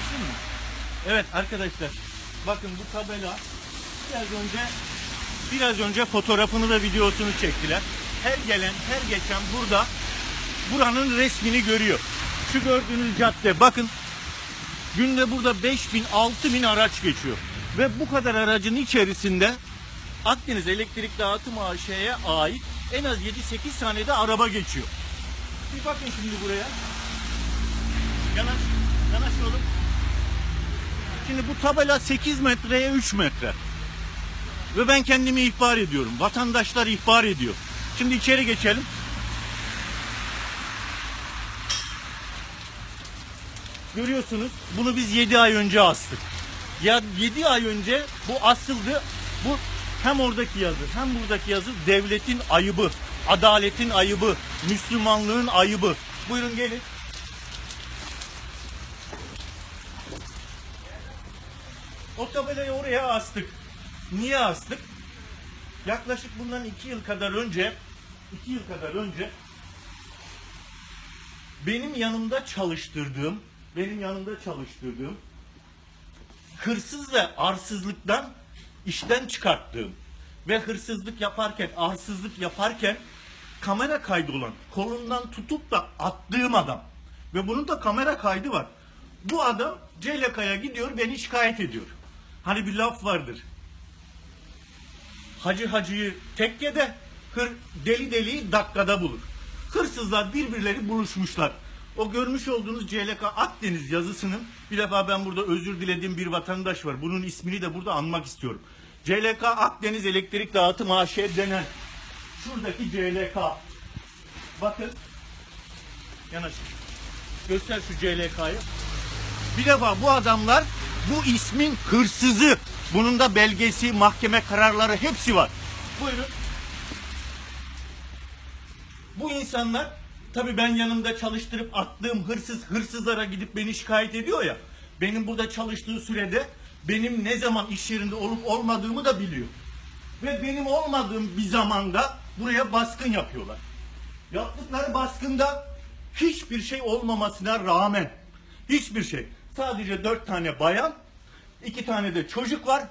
Açayım mı? Evet arkadaşlar. Bakın bu tabela biraz önce biraz önce fotoğrafını ve videosunu çektiler. Her gelen, her geçen burada buranın resmini görüyor. Şu gördüğünüz cadde bakın günde burada 5000 6000 araç geçiyor. Ve bu kadar aracın içerisinde Akdeniz Elektrik Dağıtım AŞ'ye ait en az 7-8 tane de araba geçiyor. Bir bakın şimdi buraya. Yanaş, yanaş oğlum. Şimdi bu tabela 8 metreye 3 metre. Ve ben kendimi ihbar ediyorum. Vatandaşlar ihbar ediyor. Şimdi içeri geçelim. Görüyorsunuz bunu biz 7 ay önce astık. Ya 7 ay önce bu asıldı. Bu hem oradaki yazı hem buradaki yazı devletin ayıbı, adaletin ayıbı, Müslümanlığın ayıbı. Buyurun gelin. O tabelayı oraya astık. Niye astık? Yaklaşık bundan iki yıl kadar önce, iki yıl kadar önce benim yanımda çalıştırdığım, benim yanımda çalıştırdığım hırsız ve arsızlıktan işten çıkarttığım ve hırsızlık yaparken, arsızlık yaparken kamera kaydı olan, kolundan tutup da attığım adam ve bunun da kamera kaydı var. Bu adam CLK'ya gidiyor, beni şikayet ediyor. Hani bir laf vardır. Hacı hacıyı tekkede, hır, deli deliyi dakikada bulur. Hırsızlar birbirleri buluşmuşlar. O görmüş olduğunuz CLK Akdeniz yazısının bir defa ben burada özür dilediğim bir vatandaş var. Bunun ismini de burada anmak istiyorum. CLK Akdeniz Elektrik Dağıtım AŞ denen şuradaki CLK. Bakın. Yanaş. Göster şu CLK'yı. Bir defa bu adamlar bu ismin hırsızı. Bunun da belgesi, mahkeme kararları hepsi var. Buyurun. Bu insanlar tabii ben yanımda çalıştırıp attığım hırsız hırsızlara gidip beni şikayet ediyor ya. Benim burada çalıştığı sürede benim ne zaman iş yerinde olup olmadığımı da biliyor. Ve benim olmadığım bir zamanda buraya baskın yapıyorlar. Yaptıkları baskında hiçbir şey olmamasına rağmen hiçbir şey. Sadece dört tane bayan, iki tane de çocuk var.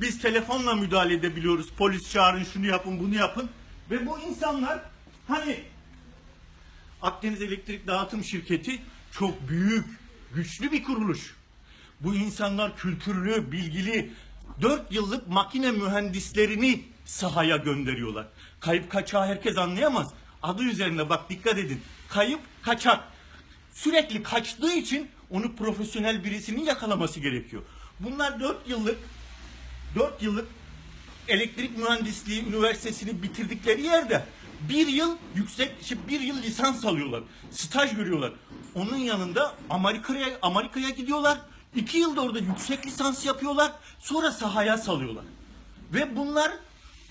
Biz telefonla müdahale edebiliyoruz. Polis çağırın, şunu yapın, bunu yapın. Ve bu insanlar hani Akdeniz Elektrik Dağıtım Şirketi çok büyük, güçlü bir kuruluş. Bu insanlar kültürlü, bilgili, 4 yıllık makine mühendislerini sahaya gönderiyorlar. Kayıp kaçağı herkes anlayamaz. Adı üzerinde bak dikkat edin. Kayıp kaçak. Sürekli kaçtığı için onu profesyonel birisinin yakalaması gerekiyor. Bunlar 4 yıllık 4 yıllık elektrik mühendisliği üniversitesini bitirdikleri yerde bir yıl yüksek, işte bir yıl lisans alıyorlar. Staj görüyorlar. Onun yanında Amerika'ya Amerika'ya gidiyorlar. İki yılda orada yüksek lisans yapıyorlar. Sonra sahaya salıyorlar. Ve bunlar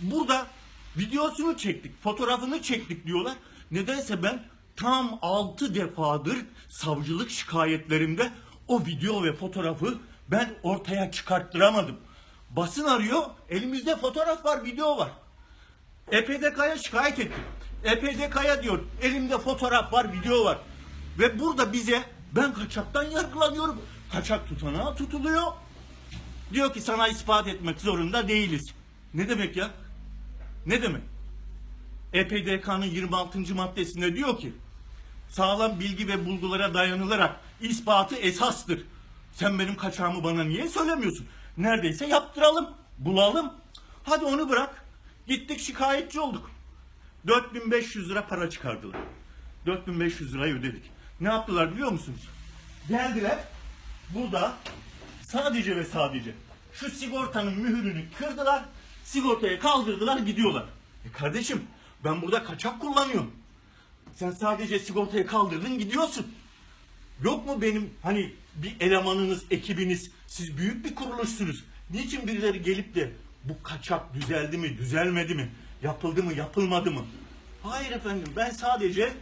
burada videosunu çektik, fotoğrafını çektik diyorlar. Nedense ben tam altı defadır savcılık şikayetlerimde o video ve fotoğrafı ben ortaya çıkarttıramadım. Basın arıyor, elimizde fotoğraf var, video var. EPDK'ya şikayet ettim. EPDK'ya diyor elimde fotoğraf var, video var. Ve burada bize ben kaçaktan yargılanıyorum. Kaçak tutanağı tutuluyor. Diyor ki sana ispat etmek zorunda değiliz. Ne demek ya? Ne demek? EPDK'nın 26. maddesinde diyor ki sağlam bilgi ve bulgulara dayanılarak ispatı esastır. Sen benim kaçağımı bana niye söylemiyorsun? Neredeyse yaptıralım, bulalım. Hadi onu bırak. Gittik şikayetçi olduk. 4500 lira para çıkardılar. 4500 lirayı ödedik. Ne yaptılar biliyor musunuz? Geldiler. Burada sadece ve sadece şu sigortanın mühürünü kırdılar. Sigortaya kaldırdılar gidiyorlar. E kardeşim ben burada kaçak kullanıyorum. Sen sadece sigortaya kaldırdın gidiyorsun. Yok mu benim hani bir elemanınız, ekibiniz, siz büyük bir kuruluşsunuz. Niçin birileri gelip de bu kaçak düzeldi mi, düzelmedi mi, yapıldı mı, yapılmadı mı? Hayır efendim ben sadece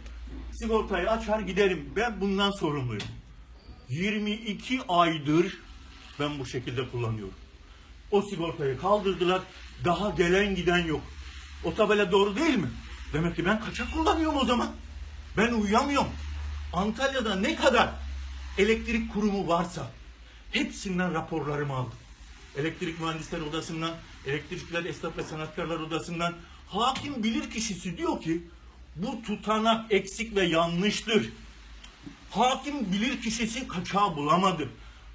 sigortayı açar giderim. Ben bundan sorumluyum. 22 aydır ben bu şekilde kullanıyorum. O sigortayı kaldırdılar. Daha gelen giden yok. O tabela doğru değil mi? Demek ki ben kaçak kullanıyorum o zaman. Ben uyuyamıyorum. Antalya'da ne kadar elektrik kurumu varsa, hepsinden raporlarımı aldım. Elektrik Mühendisler Odası'ndan, Elektrikler Esnaf ve Sanatkarlar Odası'ndan hakim bilir kişisi diyor ki bu tutanak eksik ve yanlıştır. Hakim bilir kişisi kaçağı bulamadı.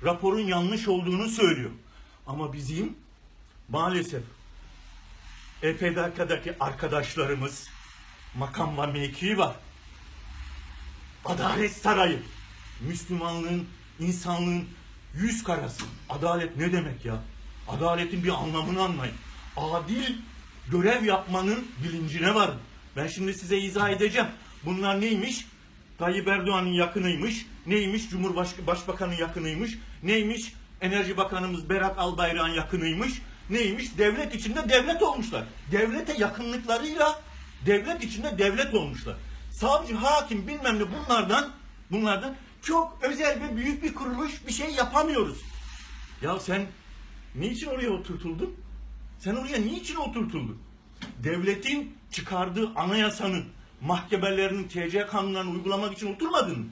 Raporun yanlış olduğunu söylüyor. Ama bizim maalesef EPDK'daki arkadaşlarımız makam ve mevki var. Adalet sarayı. Müslümanlığın, insanlığın yüz karası. Adalet ne demek ya? Adaletin bir anlamını anlayın. Adil görev yapmanın bilincine varın. Ben şimdi size izah edeceğim. Bunlar neymiş? Tayyip Erdoğan'ın yakınıymış. Neymiş? Cumhurbaşkanı yakınıymış. Neymiş? Enerji Bakanımız Berat Albayrak'ın yakınıymış. Neymiş? Devlet içinde devlet olmuşlar. Devlete yakınlıklarıyla devlet içinde devlet olmuşlar. Savcı, hakim bilmem ne bunlardan bunlardan çok özel ve büyük bir kuruluş bir şey yapamıyoruz. Ya sen niçin oraya oturtuldun? Sen oraya niçin oturtuldun? Devletin çıkardığı anayasanın, mahkemelerinin TC kanunlarını uygulamak için oturmadın mı?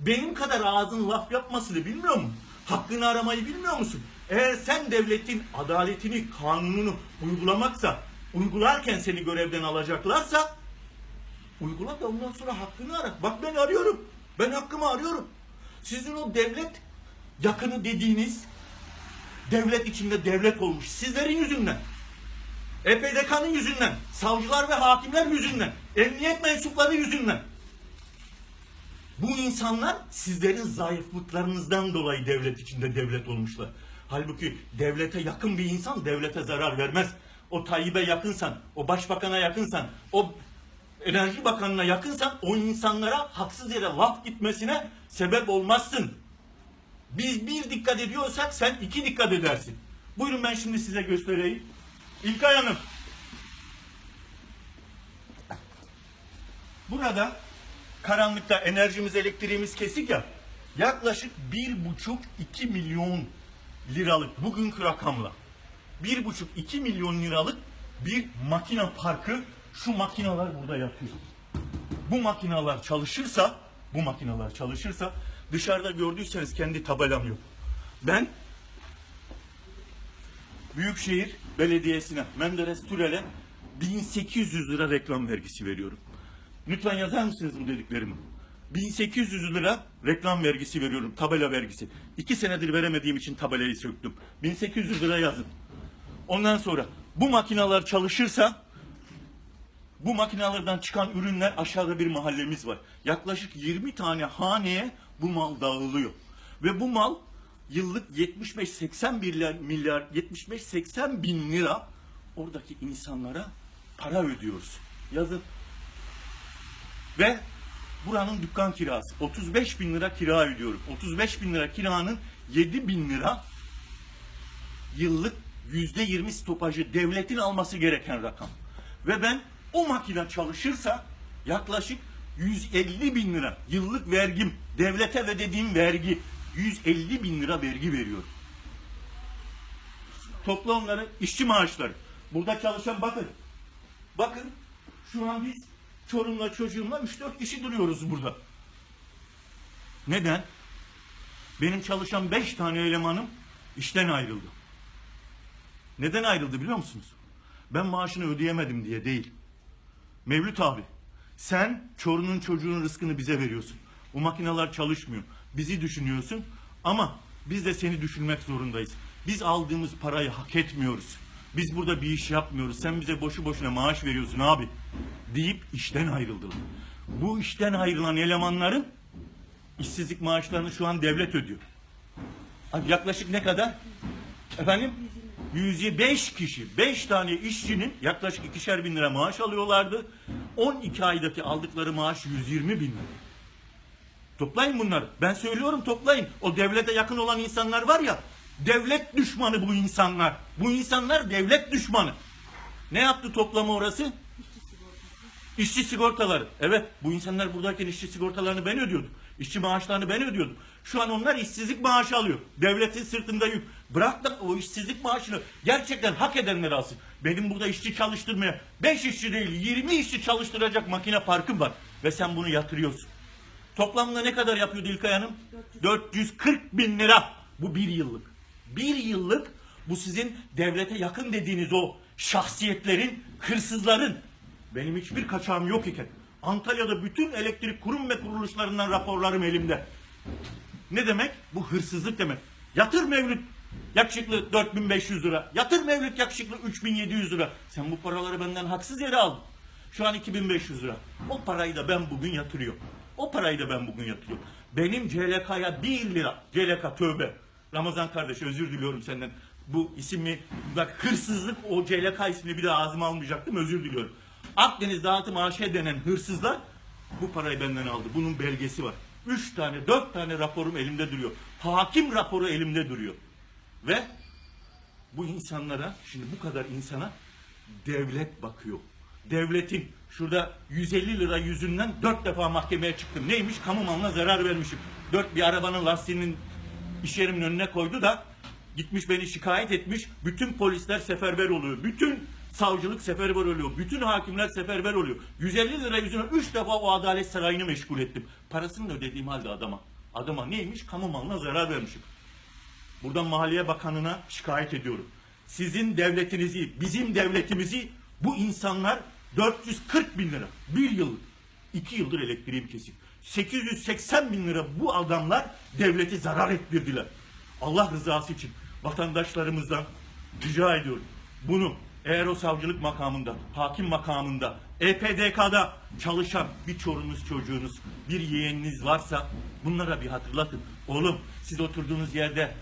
Benim kadar ağzın laf yapmasını bilmiyor musun? Hakkını aramayı bilmiyor musun? Eğer sen devletin adaletini, kanununu uygulamaksa, uygularken seni görevden alacaklarsa uygula da ondan sonra hakkını ara. Bak ben arıyorum. Ben hakkımı arıyorum. Sizin o devlet yakını dediğiniz devlet içinde devlet olmuş. Sizlerin yüzünden. EPDK'nın yüzünden. Savcılar ve hakimler yüzünden. Emniyet mensupları yüzünden. Bu insanlar sizlerin zayıflıklarınızdan dolayı devlet içinde devlet olmuşlar. Halbuki devlete yakın bir insan devlete zarar vermez. O Tayyip'e yakınsan, o başbakana yakınsan, o enerji bakanına yakınsan o insanlara haksız yere laf gitmesine sebep olmazsın. Biz bir dikkat ediyorsak sen iki dikkat edersin. Buyurun ben şimdi size göstereyim. İlkay Hanım. Burada karanlıkta enerjimiz, elektriğimiz kesik ya. Yaklaşık bir buçuk iki milyon liralık bugünkü rakamla. Bir buçuk iki milyon liralık bir makine parkı şu makineler burada yatıyor. Bu makineler çalışırsa, bu makineler çalışırsa dışarıda gördüyseniz kendi tabelam yok. Ben Büyükşehir Belediyesi'ne, Menderes Türel'e 1800 lira reklam vergisi veriyorum. Lütfen yazar mısınız bu dediklerimi? 1800 lira reklam vergisi veriyorum, tabela vergisi. İki senedir veremediğim için tabelayı söktüm. 1800 lira yazın. Ondan sonra bu makineler çalışırsa bu makinelerden çıkan ürünler aşağıda bir mahallemiz var. Yaklaşık 20 tane haneye bu mal dağılıyor. Ve bu mal yıllık 75-80 milyar, milyar 75-80 bin lira oradaki insanlara para ödüyoruz. Yazın. Ve buranın dükkan kirası 35 bin lira kira ödüyorum. 35 bin lira kiranın 7 bin lira yıllık yüzde yirmi stopajı devletin alması gereken rakam. Ve ben o makine çalışırsa yaklaşık 150 bin lira yıllık vergim, devlete ödediğim vergi 150 bin lira vergi veriyorum. Topla onları işçi maaşları. Burada çalışan bakın. Bakın şu an biz Çorum'la çocuğumla 3-4 kişi duruyoruz burada. Neden? Benim çalışan 5 tane elemanım işten ayrıldı. Neden ayrıldı biliyor musunuz? Ben maaşını ödeyemedim diye değil. Mevlüt abi, sen Çorum'un çocuğun rızkını bize veriyorsun. O makineler çalışmıyor. Bizi düşünüyorsun ama biz de seni düşünmek zorundayız. Biz aldığımız parayı hak etmiyoruz. Biz burada bir iş yapmıyoruz. Sen bize boşu boşuna maaş veriyorsun abi. Deyip işten ayrıldılar. Bu işten ayrılan elemanların işsizlik maaşlarını şu an devlet ödüyor. Abi yaklaşık ne kadar? Efendim? 105 kişi, 5 tane işçinin yaklaşık ikişer bin lira maaş alıyorlardı. 12 aydaki aldıkları maaş 120 bin lira. Toplayın bunları. Ben söylüyorum toplayın. O devlete yakın olan insanlar var ya, devlet düşmanı bu insanlar. Bu insanlar devlet düşmanı. Ne yaptı toplama orası? İşçi sigortaları. Evet bu insanlar buradayken işçi sigortalarını ben ödüyordum. İşçi maaşlarını ben ödüyordum. Şu an onlar işsizlik maaşı alıyor. Devletin sırtında yük. Bırak da o işsizlik maaşını gerçekten hak edenler alsın. Benim burada işçi çalıştırmaya 5 işçi değil 20 işçi çalıştıracak makine parkım var. Ve sen bunu yatırıyorsun. Toplamda ne kadar yapıyor İlkay Hanım? 440 bin lira. Bu bir yıllık. Bir yıllık bu sizin devlete yakın dediğiniz o şahsiyetlerin, hırsızların benim hiçbir kaçağım yok iken Antalya'da bütün elektrik kurum ve kuruluşlarından raporlarım elimde. Ne demek? Bu hırsızlık demek. Yatır Mevlüt yakışıklı 4500 lira. Yatır Mevlüt yakışıklı 3700 lira. Sen bu paraları benden haksız yere aldın. Şu an 2500 lira. O parayı da ben bugün yatırıyorum. O parayı da ben bugün yatırıyorum. Benim CLK'ya 1 lira. CLK tövbe. Ramazan kardeş özür diliyorum senden. Bu ismi bak hırsızlık o CLK ismini bir daha ağzıma almayacaktım özür diliyorum. Akdeniz Dağıtım AŞ denen hırsızlar bu parayı benden aldı. Bunun belgesi var. Üç tane, dört tane raporum elimde duruyor. Hakim raporu elimde duruyor. Ve bu insanlara, şimdi bu kadar insana devlet bakıyor. Devletin şurada 150 lira yüzünden dört defa mahkemeye çıktım. Neymiş? Kamu malına zarar vermişim. Dört bir arabanın lastiğinin iş yerimin önüne koydu da gitmiş beni şikayet etmiş. Bütün polisler seferber oluyor. Bütün savcılık seferber oluyor. Bütün hakimler seferber oluyor. 150 lira yüzüne 3 defa o adalet sarayını meşgul ettim. Parasını da ödediğim halde adama. Adama neymiş? Kamu malına zarar vermişim. Buradan Maliye Bakanı'na şikayet ediyorum. Sizin devletinizi, bizim devletimizi bu insanlar 440 bin lira, bir yıl, iki yıldır elektriğim kesik. 880 bin lira bu adamlar devleti zarar ettirdiler. Allah rızası için vatandaşlarımızdan rica ediyorum. Bunu eğer o savcılık makamında, hakim makamında, EPDK'da çalışan bir çorunuz çocuğunuz, bir yeğeniniz varsa bunlara bir hatırlatın. Oğlum siz oturduğunuz yerde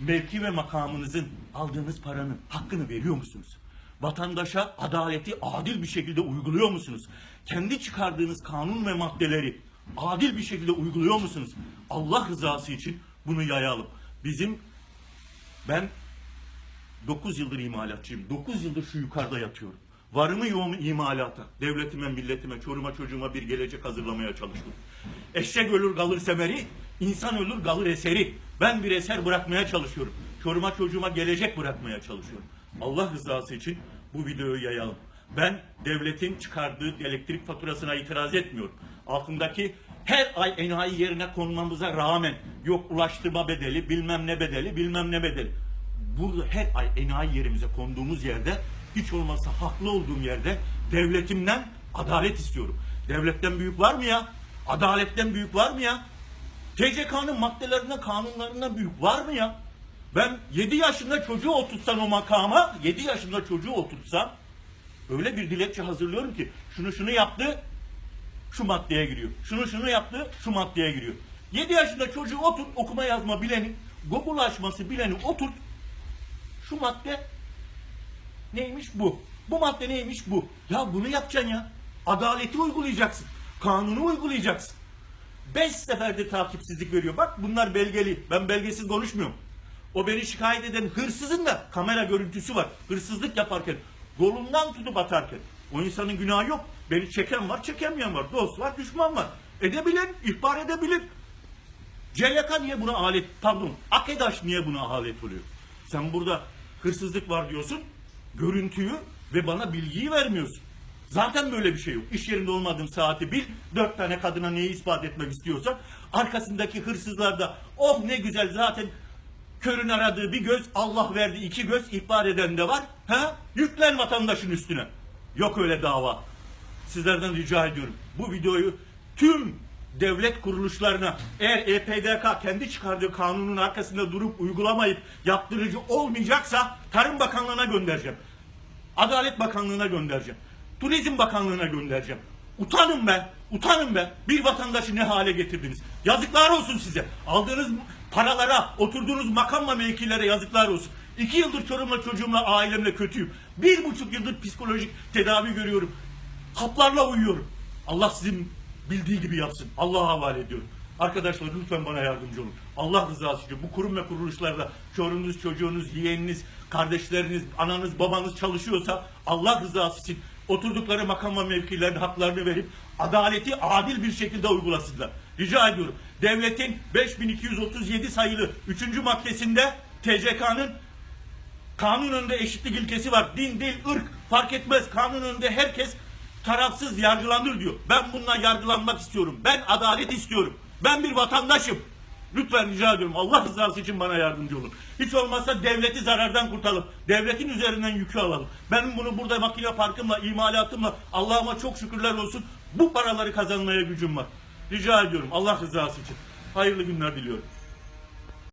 mevki ve makamınızın aldığınız paranın hakkını veriyor musunuz? Vatandaşa adaleti adil bir şekilde uyguluyor musunuz? Kendi çıkardığınız kanun ve maddeleri adil bir şekilde uyguluyor musunuz? Allah rızası için bunu yayalım. Bizim ben 9 yıldır imalatçıyım. 9 yıldır şu yukarıda yatıyorum. Varımı yoğumu imalata. Devletime, milletime, çoruma çocuğuma bir gelecek hazırlamaya çalıştım. Eşek ölür kalır semeri, insan ölür kalır eseri. Ben bir eser bırakmaya çalışıyorum. Çoruma çocuğuma gelecek bırakmaya çalışıyorum. Allah rızası için bu videoyu yayalım. Ben devletin çıkardığı elektrik faturasına itiraz etmiyorum. Altındaki her ay enayi yerine konmamıza rağmen yok ulaştırma bedeli, bilmem ne bedeli, bilmem ne bedeli burada her ay enayi yerimize konduğumuz yerde hiç olmazsa haklı olduğum yerde devletimden adalet istiyorum. Devletten büyük var mı ya? Adaletten büyük var mı ya? TCK'nın maddelerinden, kanunlarından büyük var mı ya? Ben 7 yaşında çocuğu oturtsam o makama, 7 yaşında çocuğu oturtsam öyle bir dilekçe hazırlıyorum ki şunu şunu yaptı, şu maddeye giriyor. Şunu şunu yaptı, şu maddeye giriyor. 7 yaşında çocuğu otur, okuma yazma bileni, Google açması bileni oturt, şu madde neymiş bu? Bu madde neymiş bu? Ya bunu yapacaksın ya. Adaleti uygulayacaksın. Kanunu uygulayacaksın. Beş seferde takipsizlik veriyor. Bak bunlar belgeli. Ben belgesiz konuşmuyorum. O beni şikayet eden hırsızın da kamera görüntüsü var. Hırsızlık yaparken, kolundan tutup atarken. O insanın günahı yok. Beni çeken var, çekemeyen var. Dost var, düşman var. Edebilen, ihbar edebilir. CLK niye buna alet, pardon, AKEDAŞ niye buna alet oluyor? Sen burada hırsızlık var diyorsun, görüntüyü ve bana bilgiyi vermiyorsun. Zaten böyle bir şey yok. İş yerinde olmadığım saati bil, dört tane kadına neyi ispat etmek istiyorsan, arkasındaki hırsızlar da oh ne güzel zaten körün aradığı bir göz, Allah verdi iki göz, ihbar eden de var. Ha? Yüklen vatandaşın üstüne. Yok öyle dava. Sizlerden rica ediyorum. Bu videoyu tüm devlet kuruluşlarına eğer EPDK kendi çıkardığı kanunun arkasında durup uygulamayıp yaptırıcı olmayacaksa Tarım Bakanlığı'na göndereceğim. Adalet Bakanlığı'na göndereceğim. Turizm Bakanlığı'na göndereceğim. Utanın be, utanın be. Bir vatandaşı ne hale getirdiniz. Yazıklar olsun size. Aldığınız paralara, oturduğunuz makam ve mevkilere yazıklar olsun. İki yıldır Çorum'la çocuğumla, ailemle kötüyüm. Bir buçuk yıldır psikolojik tedavi görüyorum. Haplarla uyuyorum. Allah sizin bildiği gibi yapsın. Allah'a havale ediyorum. Arkadaşlar lütfen bana yardımcı olun. Allah rızası için bu kurum ve kuruluşlarda çorunuz, çocuğunuz, yeğeniniz, kardeşleriniz, ananız, babanız çalışıyorsa Allah rızası için oturdukları makam ve mevkilerin haklarını verip adaleti adil bir şekilde uygulasınlar. Rica ediyorum. Devletin 5237 sayılı 3. maddesinde TCK'nın Kanun önünde eşitlik ilkesi var. Din, dil, ırk fark etmez. Kanun önünde herkes tarafsız yargılanır diyor. Ben bununla yargılanmak istiyorum. Ben adalet istiyorum. Ben bir vatandaşım. Lütfen rica ediyorum Allah rızası için bana yardımcı olun. Hiç olmazsa devleti zarardan kurtaralım. Devletin üzerinden yükü alalım. Benim bunu burada makine parkımla, imalatımla Allah'ıma çok şükürler olsun bu paraları kazanmaya gücüm var. Rica ediyorum Allah rızası için. Hayırlı günler diliyorum.